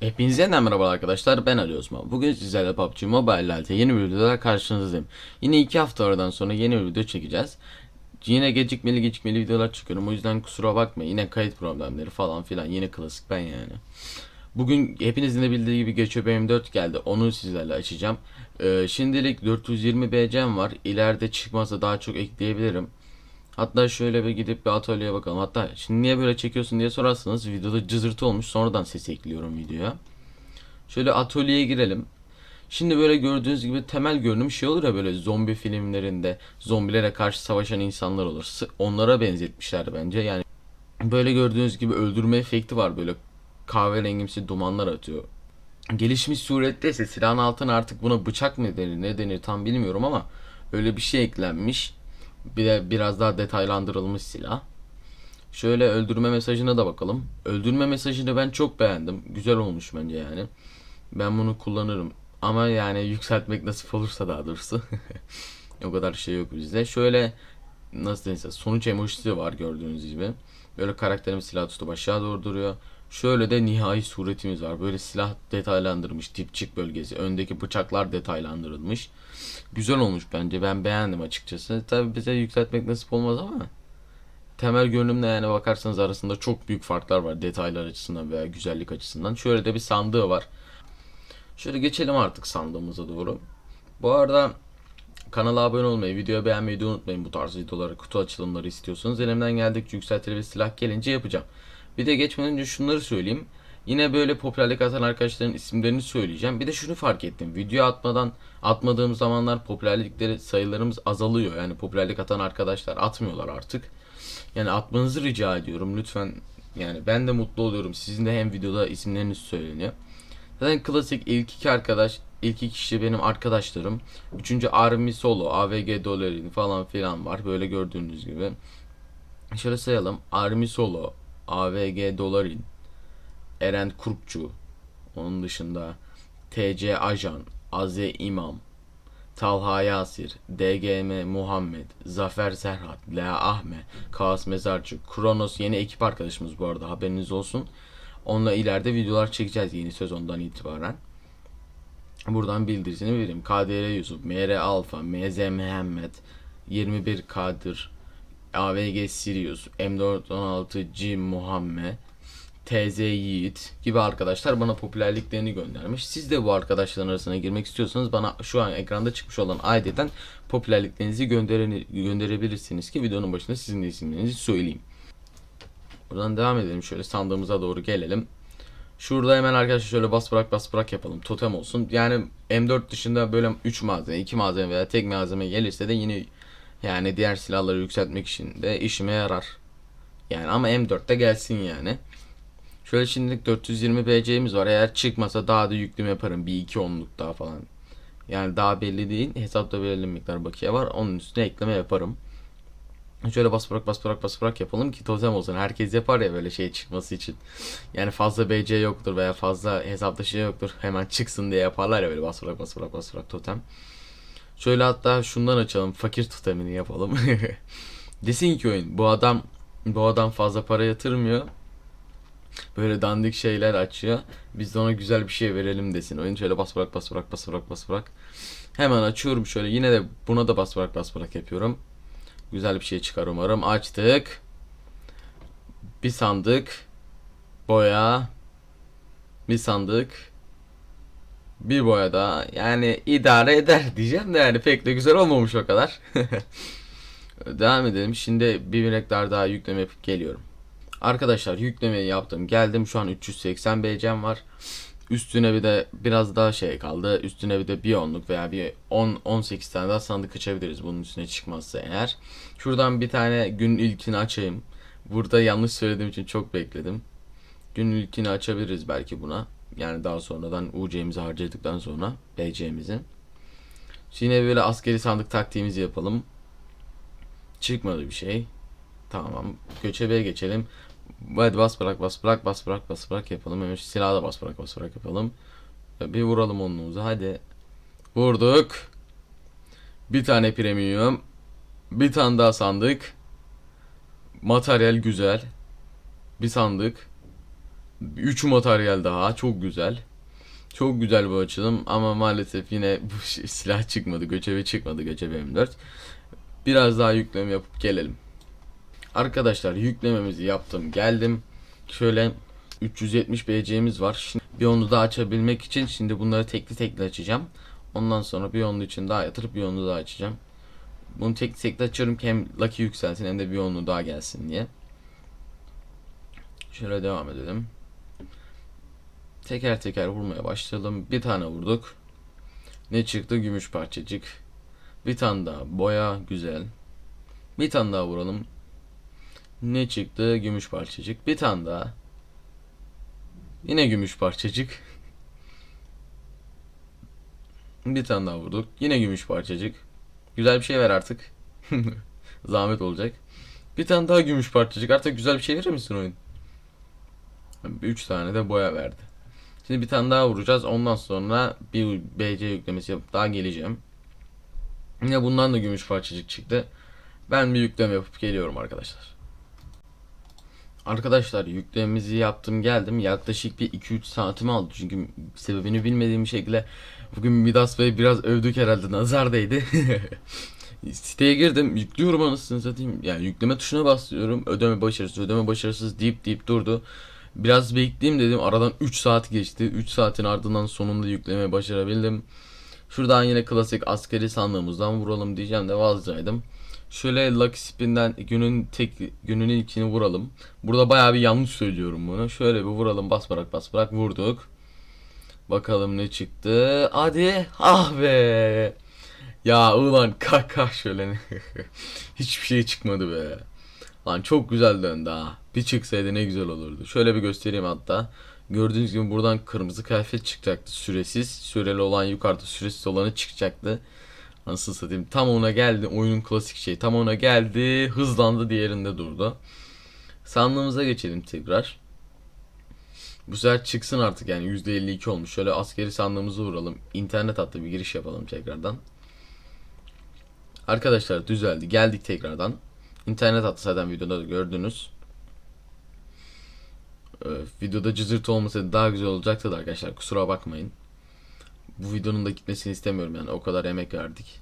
Hepinize yeniden merhaba arkadaşlar ben Ali Osman. Bugün sizlerle PUBG Mobile Lite yeni bir videoda karşınızdayım. Yine iki hafta aradan sonra yeni bir video çekeceğiz. Yine gecikmeli gecikmeli videolar çıkıyorum o yüzden kusura bakmayın. Yine kayıt problemleri falan filan yine klasik ben yani. Bugün hepinizin de bildiği gibi geçiyor benim 4 geldi onu sizlerle açacağım. Ee, şimdilik 420 BC'm var. İleride çıkmazsa daha çok ekleyebilirim. Hatta şöyle bir gidip bir atölyeye bakalım. Hatta şimdi niye böyle çekiyorsun diye sorarsanız videoda cızırtı olmuş. Sonradan ses ekliyorum videoya. Şöyle atölyeye girelim. Şimdi böyle gördüğünüz gibi temel görünüm şey olur ya böyle zombi filmlerinde zombilere karşı savaşan insanlar olur. Onlara benzetmişler bence. Yani böyle gördüğünüz gibi öldürme efekti var böyle kahverengimsi dumanlar atıyor. Gelişmiş surette ise silahın altına artık buna bıçak mı denir ne denir tam bilmiyorum ama öyle bir şey eklenmiş. Bir de biraz daha detaylandırılmış silah. Şöyle öldürme mesajına da bakalım. Öldürme mesajını ben çok beğendim. Güzel olmuş bence yani. Ben bunu kullanırım. Ama yani yükseltmek nasip olursa daha doğrusu. o kadar şey yok bizde. Şöyle nasıl denirse sonuç emojisi var gördüğünüz gibi. Böyle karakterimiz silah tutup aşağı doğru duruyor. Şöyle de nihai suretimiz var. Böyle silah detaylandırılmış. Dipçik bölgesi. Öndeki bıçaklar detaylandırılmış. Güzel olmuş bence. Ben beğendim açıkçası. Tabi bize yükseltmek nasip olmaz ama temel görünümle yani bakarsanız arasında çok büyük farklar var detaylar açısından veya güzellik açısından. Şöyle de bir sandığı var. Şöyle geçelim artık sandığımıza doğru. Bu arada kanala abone olmayı, videoyu beğenmeyi de unutmayın bu tarz videoları, kutu açılımları istiyorsanız. Elimden geldikçe yükseltili bir silah gelince yapacağım. Bir de geçmeden önce şunları söyleyeyim. Yine böyle popülerlik atan arkadaşların isimlerini söyleyeceğim. Bir de şunu fark ettim. Video atmadan atmadığım zamanlar popülerlikleri sayılarımız azalıyor. Yani popülerlik atan arkadaşlar atmıyorlar artık. Yani atmanızı rica ediyorum lütfen. Yani ben de mutlu oluyorum. Sizin de hem videoda isimleriniz söyleniyor. Zaten klasik ilk iki arkadaş, ilk iki kişi benim arkadaşlarım. Üçüncü Army Solo, AVG Dolerin falan filan var. Böyle gördüğünüz gibi. Şöyle sayalım. Army Solo, AVG Dolarin, Eren Kurkçu, onun dışında TC Ajan, Aze İmam, Talha Yasir, DGM Muhammed, Zafer Serhat, Lea Ahmet, Kaas Mezarcı, Kronos yeni ekip arkadaşımız bu arada haberiniz olsun. Onunla ileride videolar çekeceğiz yeni sezondan itibaren. Buradan bildirisini vereyim. KDR Yusuf, MR Alfa, MZ Mehmet, 21 Kadir, AVG Sirius, M416 G Muhammed, TZ Yiğit gibi arkadaşlar bana popülerliklerini göndermiş. Siz de bu arkadaşların arasına girmek istiyorsanız bana şu an ekranda çıkmış olan ID'den popülerliklerinizi göndere, gönderebilirsiniz ki videonun başında sizin de isimlerinizi söyleyeyim. Buradan devam edelim. Şöyle sandığımıza doğru gelelim. Şurada hemen arkadaşlar şöyle bas bırak bas bırak yapalım. Totem olsun. Yani M4 dışında böyle 3 malzeme, 2 malzeme veya tek malzeme gelirse de yine yani diğer silahları yükseltmek için de işime yarar. Yani ama M4'te gelsin yani. Şöyle şimdilik 420 BC'miz var. Eğer çıkmasa daha da yükleme yaparım. Bir iki onluk daha falan. Yani daha belli değil. Hesapta belirli miktar bakiye var. Onun üstüne ekleme yaparım. Şöyle bas bırak bas bırak bas bırak yapalım ki totem olsun. Herkes yapar ya böyle şey çıkması için. Yani fazla BC yoktur veya fazla hesapta şey yoktur. Hemen çıksın diye yaparlar ya böyle bas bırak bas bırak bas bırak totem. Şöyle hatta şundan açalım. Fakir totemini yapalım. Desin ki oyun bu adam bu adam fazla para yatırmıyor. Böyle dandik şeyler açıyor. Biz de ona güzel bir şey verelim desin. Oyun şöyle bas bırak bas bırak bas bırak bas bırak. Hemen açıyorum şöyle. Yine de buna da bas bırak bas bırak yapıyorum. Güzel bir şey çıkar umarım. Açtık. Bir sandık. Boya. Bir sandık. Bir boya daha. Yani idare eder diyeceğim de yani pek de güzel olmamış o kadar. Devam edelim. Şimdi bir miktar daha yükleme yapıp geliyorum. Arkadaşlar yüklemeyi yaptım. Geldim şu an 380 BC'm var. Üstüne bir de biraz daha şey kaldı. Üstüne bir de bir onluk veya bir 10 18 tane daha sandık açabiliriz bunun üstüne çıkmazsa eğer. Şuradan bir tane gün ilkini açayım. Burada yanlış söylediğim için çok bekledim. Gün ilkini açabiliriz belki buna. Yani daha sonradan UC'mizi harcadıktan sonra BC'mizi. Şimdi böyle askeri sandık taktiğimizi yapalım. Çıkmadı bir şey. Tamam. Göçebe'ye geçelim. Hadi bas bırak bas bırak bas bırak bas bırak yapalım. Hemen silahı da bas bırak bas bırak yapalım. Bir vuralım onluğumuza hadi. Vurduk. Bir tane premium. Bir tane daha sandık. Materyal güzel. Bir sandık. 3 materyal daha çok güzel. Çok güzel bu açılım ama maalesef yine bu ş- silah çıkmadı. Göçebe çıkmadı Göçebe M4. Biraz daha yükleme yapıp gelelim. Arkadaşlar yüklememizi yaptım geldim. Şöyle 370 BC'miz var. Şimdi bir onu daha açabilmek için şimdi bunları tekli tekli açacağım. Ondan sonra bir onu için daha yatırıp bir onu daha açacağım. Bunu tekli tekli açıyorum ki hem Lucky yükselsin hem de bir onu daha gelsin diye. Şöyle devam edelim. Teker teker vurmaya başlayalım. Bir tane vurduk. Ne çıktı? Gümüş parçacık. Bir tane daha boya güzel. Bir tane daha vuralım. Ne çıktı? Gümüş parçacık. Bir tane daha. Yine gümüş parçacık. Bir tane daha vurduk. Yine gümüş parçacık. Güzel bir şey ver artık. Zahmet olacak. Bir tane daha gümüş parçacık. Artık güzel bir şey verir misin oyun? 3 tane de boya verdi. Şimdi bir tane daha vuracağız. Ondan sonra bir BC yüklemesi yapıp daha geleceğim. Yine bundan da gümüş parçacık çıktı. Ben bir yükleme yapıp geliyorum arkadaşlar. Arkadaşlar yüklememizi yaptım geldim. Yaklaşık bir 2-3 saatimi aldı. Çünkü sebebini bilmediğim şekilde bugün Midas Bey biraz övdük herhalde nazar değdi. Siteye girdim yüklüyorum anasını satayım. Yani yükleme tuşuna basıyorum. Ödeme başarısız ödeme başarısız deyip deyip durdu. Biraz bekleyeyim dedim. Aradan 3 saat geçti. 3 saatin ardından sonunda yüklemeyi başarabildim. Şuradan yine klasik askeri sandığımızdan vuralım diyeceğim de vazgeçtim. Şöyle Lucky Spin'den günün tek günün ilkini vuralım. Burada bayağı bir yanlış söylüyorum bunu. Şöyle bir vuralım bas bırak bas bırak vurduk. Bakalım ne çıktı. Hadi. Ah be. Ya ulan kalk şöyle. Hiçbir şey çıkmadı be. Lan çok güzel döndü ha. Bir çıksaydı ne güzel olurdu. Şöyle bir göstereyim hatta. Gördüğünüz gibi buradan kırmızı kıyafet çıkacaktı süresiz. Süreli olan yukarıda süresiz olanı çıkacaktı. Nasıl satayım tam ona geldi oyunun klasik şey tam ona geldi hızlandı diğerinde durdu. Sandığımıza geçelim tekrar. Bu sefer çıksın artık yani %52 olmuş. Şöyle askeri sandığımızı vuralım. İnternet hattı bir giriş yapalım tekrardan. Arkadaşlar düzeldi. Geldik tekrardan. İnternet hattı zaten videoda da gördünüz. Ee, videoda cızırtı olmasaydı daha güzel olacaktı da arkadaşlar kusura bakmayın. Bu videonun da gitmesini istemiyorum yani o kadar emek verdik.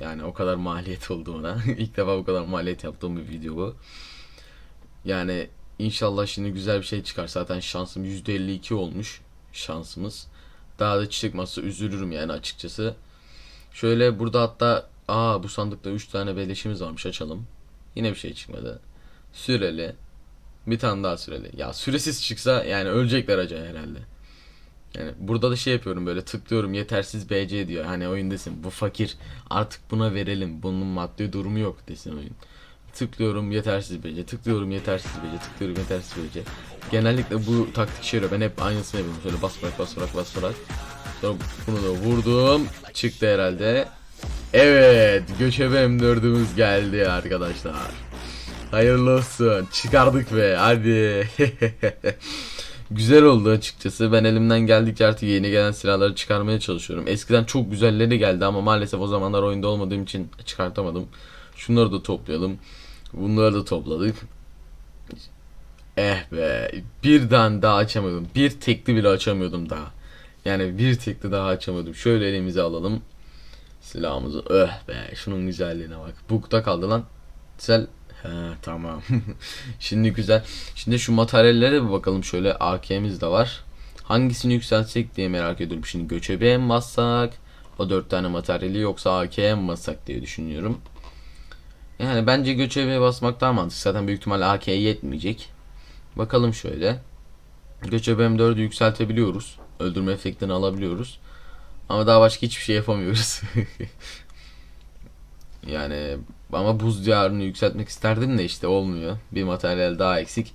Yani o kadar maliyet oldu ona. İlk defa bu kadar maliyet yaptığım bir video bu. Yani inşallah şimdi güzel bir şey çıkar. Zaten şansım %52 olmuş şansımız. Daha da çıkmazsa üzülürüm yani açıkçası. Şöyle burada hatta aa bu sandıkta 3 tane beleşimiz varmış açalım. Yine bir şey çıkmadı. Süreli. Bir tane daha süreli. Ya süresiz çıksa yani ölecekler acaba herhalde. Yani burada da şey yapıyorum böyle tıklıyorum yetersiz BC diyor. Hani oyun desin bu fakir artık buna verelim. Bunun maddi durumu yok desin oyun. Tıklıyorum yetersiz BC, tıklıyorum yetersiz BC, tıklıyorum yetersiz BC. Genellikle bu taktik yarıyor. Ben hep aynısını yapıyorum. Şöyle bas bırak bas bırak bas bırak. Sonra bunu da vurdum. Çıktı herhalde. Evet, göçebe M4'ümüz geldi arkadaşlar. Hayırlı olsun. Çıkardık be. Hadi. Güzel oldu açıkçası. Ben elimden geldikçe artık yeni gelen silahları çıkarmaya çalışıyorum. Eskiden çok güzelleri geldi ama maalesef o zamanlar oyunda olmadığım için çıkartamadım. Şunları da toplayalım. Bunları da topladık. Eh be. Bir tane daha açamadım. Bir tekli bile açamıyordum daha. Yani bir tekli daha açamadım. Şöyle elimize alalım. Silahımızı. Öh be. Şunun güzelliğine bak. Bukta kaldı lan. Güzel. He tamam. Şimdi güzel. Şimdi şu materyallere bir bakalım şöyle AK'miz de var. Hangisini yükseltsek diye merak ediyorum. Şimdi göçebeğe mi bassak? O dört tane materyali yoksa AK'ye mi bassak diye düşünüyorum. Yani bence göçebeğe basmak daha mantıklı. Zaten büyük ihtimal AK'ye yetmeyecek. Bakalım şöyle. Göçebe M4'ü yükseltebiliyoruz. Öldürme efektini alabiliyoruz. Ama daha başka hiçbir şey yapamıyoruz. yani ama buz diyarını yükseltmek isterdim de işte olmuyor. Bir materyal daha eksik.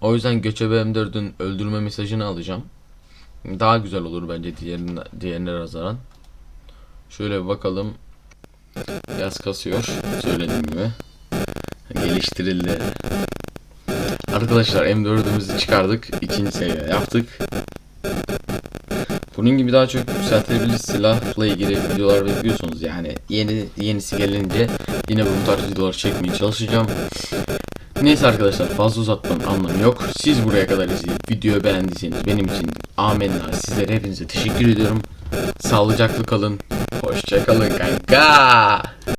O yüzden göçebe M4'ün öldürme mesajını alacağım. Daha güzel olur bence diğerine, diğerine nazaran. Şöyle bir bakalım. Biraz kasıyor. Söylediğim gibi. Geliştirildi. Arkadaşlar M4'ümüzü çıkardık. İkinci seviye yaptık. Bunun gibi daha çok yükseltebiliriz silahla ilgili videolar bekliyorsunuz yani yeni yenisi gelince yine bu tarz videolar çekmeye çalışacağım. Neyse arkadaşlar fazla uzatmanın anlamı yok. Siz buraya kadar izleyip videoyu beğendiyseniz benim için amenna sizlere hepinize teşekkür ediyorum. Sağlıcakla kalın. Hoşça kalın kanka.